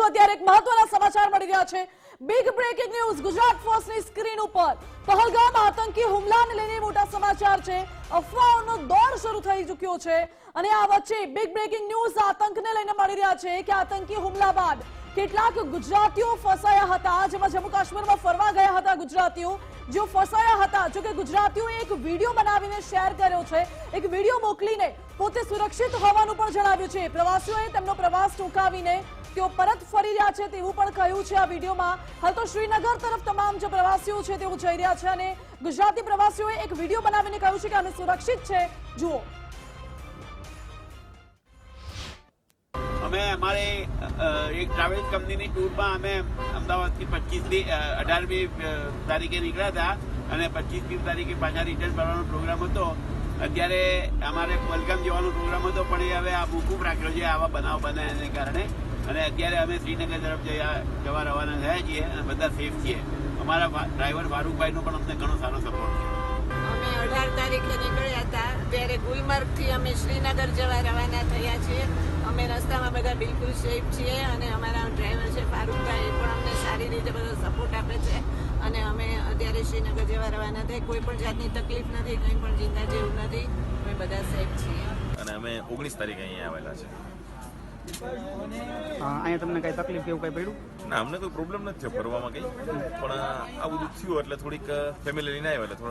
જો અત્યારે એક મહત્વના સમાચાર મળી રહ્યા છે. બિગ બ્રેકિંગ ન્યૂઝ ગુજરાત ફર્સ્ટની સ્ક્રીન ઉપર. પહલગામ આતંકી હુમલાને લઈને મોટા સમાચાર છે. અફવાઓનો દોર શરૂ થઈ ચૂક્યો છે. અને આ વચ્ચે બિગ બ્રેકિંગ ન્યૂઝ આતંકને લઈને મળી રહ્યા છે કે આતંકી હુમલા બાદ કેટલાક ગુજરાતીઓ ફસાયા હતા. જેમાં જમ્મુ કાશ્મીરમાં ફરવા ગયા હતા ગુજરાતીઓ. જેઓ ફસાયા હતા, જો કે ગુજરાતીઓએ એક વીડિયો બનાવીને શેર કર્યો છે. એક વીડિયો મોકલીને પોતે સુરક્ષિત હોવાનું પણ જણાવ્યું છે. પ્રવાસીઓએ તેમનો પ્રવાસ ટૂંકાવીને તેઓ પરત ફરી રહ્યા છે તેવું પણ કહ્યું છે આ વિડીયોમાં. હાલ તો શ્રીનગર તરફ તમામ જે પ્રવાસીઓ છે તેઓ જઈ રહ્યા છે અને ગુજરાતી પ્રવાસીઓએ એક વીડિયો બનાવીને કહ્યું છે કે અમે સુરક્ષિત છે. જુઓ. અમે અમારે એક ટ્રાવેલ કંપનીની ટૂરમાં અમે અમદાવાદથી પચીસમી અઢારમી તારીખે નીકળ્યા હતા અને પચીસમી તારીખે પાછા રિટર્ન ભરવાનો પ્રોગ્રામ હતો. અત્યારે અમારે વલગામ જવાનો પ્રોગ્રામ હતો, પણ એ હવે આ મોકૂફ રાખ્યો છે, આવા બનાવ બને એને કારણે. અને અત્યારે અમે શ્રીનગર તરફ જવા રવાના થયા છીએ અને બધા સેફ છીએ. અમારા ડ્રાઈવર ફારૂકભાઈનો પણ અમને ઘણો સારો સપોર્ટ છે. અમે અઢાર તારીખે નીકળ્યા હતા ત્યારે ગુલમર્ગથી અમે શ્રીનગર જવા રવાના થયા છીએ. અમે રસ્તામાં બધા બિલકુલ સેફ છીએ અને અમારા ડ્રાઈવર છે ફારૂકભાઈ પણ અમને સારી રીતે બધો સપોર્ટ આપે છે. અને અમે અત્યારે શ્રીનગર જવા રવાના થઈ કોઈ પણ જાતની તકલીફ નથી કંઈ પણ ચિંતા જેવું નથી. અમે બધા સેફ છીએ. અને અમે ઓગણીસ તારીખે અહીંયા આવેલા છે. અહીંયા તમને કઈ તકલીફ કે એવું કઈ પડ્યું? ના, અમને કોઈ પ્રોબ્લેમ નથી થયો ફરવામાં કંઈ. પણ આ બધું થયું એટલે થોડીક ફેમિલી લઈને આવ્યા એટલે થોડો